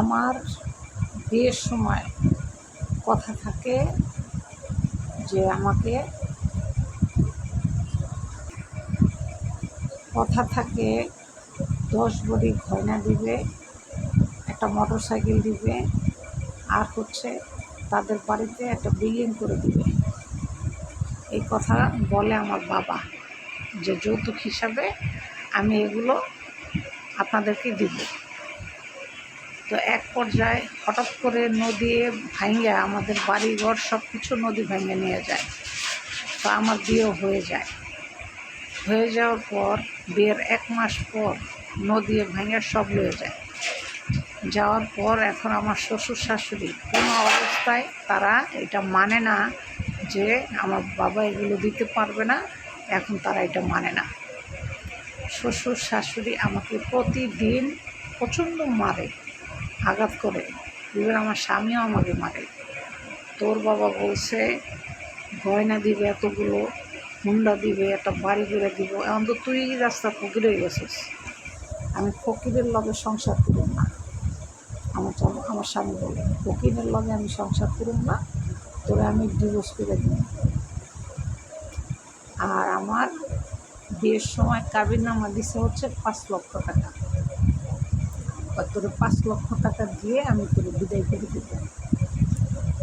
আমার বিয়ের সময় কথা থাকে যে আমাকে কথা থাকে, দশ ভরি গয়না দিবে, একটা মোটর সাইকেল দিবে, আর হচ্ছে তাদের বাড়িতে একটা বিল্ডিং করে দিবে। এই কথা বলে আমার বাবা যে যৌতুক হিসাবে আমি এগুলো আপনাদেরকে দিব। তো এক পর্যায়ে হঠাৎ করে নদী ভাঙ্গা আমাদের বাড়িঘর সব কিছু নদী ভেঙে নিয়ে যায়। তো আমার বিয়েও হয়ে যায়। হয়ে যাওয়ার পর, বিয়ের এক মাস পর নদী ভেঙে সব লয়ে যায়। যাওয়ার পর এখন আমার শ্বশুর শাশুড়ি কোনো অবস্থায় তারা এটা মানে না যে আমার বাবা এগুলো দিতে পারবে না, এখন তারা এটা মানে না। শ্বশুর শাশুড়ি আমাকে প্রতিদিন প্রচণ্ড মারে। আঘাত করে। ইভেন আমার স্বামীও আমাকে মারে। তোর বাবা বলছে গয়না দিবে এতগুলো, হুন্ডা দিবে, একটা বাড়ি করে দিব। এখন তো তুই রাস্তা ফকিরে গেছিস। আমি ফকিরের লগে সংসার করুন না। আমার আমার স্বামী বলে, ফকিরের লগে আমি সংসার করুন না, তোরে আমি ডিভোর্স করে দিই আর আমার বিয়ের সময় কাবির নামা দিছে হচ্ছে পাঁচ লক্ষ টাকা। তোর পাঁচ লক্ষ টাকা দিয়ে আমি তোর বিদায় করে দিব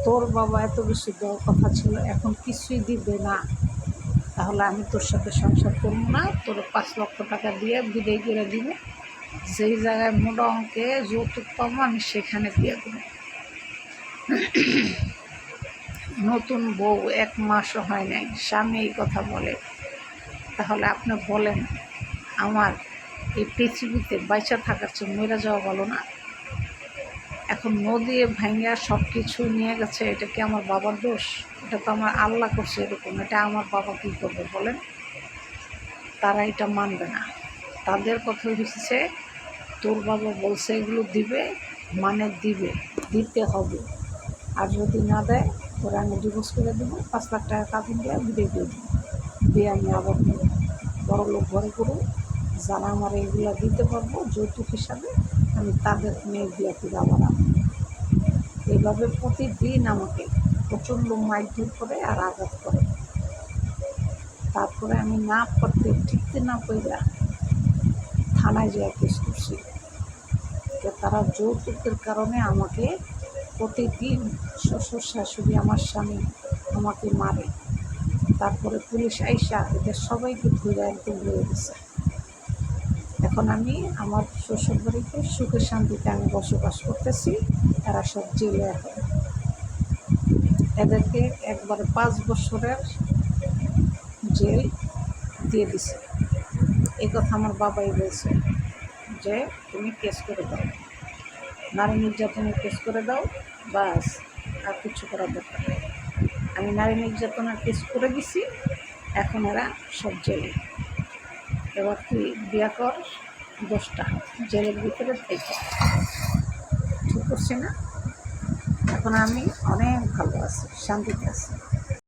তোর বাবা এত বেশি দেওয়ার কথা ছিল, এখন কিছুই দিবে না। তাহলে আমি তোর সাথে সংসার করব না, তোর পাঁচ লক্ষ টাকা দিয়ে বিদায় করে দিব। যেই জায়গায় মোটা অঙ্কে যৌতুক পাবো আমি সেখানে দিয়ে দেবো। নতুন বউ এক মাসও হয় নাই, স্বামী এই কথা বলে। তাহলে আপনি বলেন, আমার এই পৃথিবীতে বাইচা থাকার চেয়ে মরে যাওয়া ভালো না। এখন নদী ভাঙ্গা সব কিছু নিয়ে গেছে, এটা কি আমার বাবার দোষ? এটা তো আমার আল্লাহ করছে এরকম, এটা আমার বাবা কী করবে বলেন? তারা এটা মানবে না। তাদের কথা হচ্ছে, তোর বাবা বলছে এগুলো দিবে মানে দিবে, দিতে হবে। আর যদি না দেয় ওরা আমি ডিভোর্স করে দেবো, পাঁচ লাখ টাকা কাবিন দিয়ে বিদায় দিয়ে দেবো। দিয়ে আমি আবার বড় লোক ঘরে করব। যারা আমার এগুলো দিতে পারব, যৌতুক হিসাবে আমি তাদের মেয়ে দিয়ে ফিরে আবার এইভাবে প্রতিদিন আমাকে প্রচণ্ড মারধর করে আর আঘাত করে। তারপরে আমি না করতে ঠিকতে না কইরা থানায় যেয়ে কেস করছি। তারা যৌতুকের কারণে আমাকে প্রতিদিন শ্বশুর শাশুড়ি আমার স্বামী আমাকে মারে। তারপরে পুলিশ আইসা এদের সবাইকে ধরে একদম হয়ে গেছে। এখন আমি আমার শ্বশুর বাড়িতে সুখে শান্তিতে আমি বসবাস করতেছি। এরা সব জেলে এখন। এদেরকে একবারে পাঁচ বছরের জেল দিয়ে দিছে। এই কথা আমার বাবাই বলছে যে, তুমি কেস করে দাও। নারী নির্যাতনের কেস করে দাও, বাস, আর কিছু করার দরকার আমি নারী নির্যাতনের কেস করে দিছি, এখন এরা সব জেলে। এবার তুই বিয়া কর? দশটা জেলের ভিতরে থেকে। ঠিক করছে না? এখন আমি অনেক ভালো আছি শান্তিতে আছি।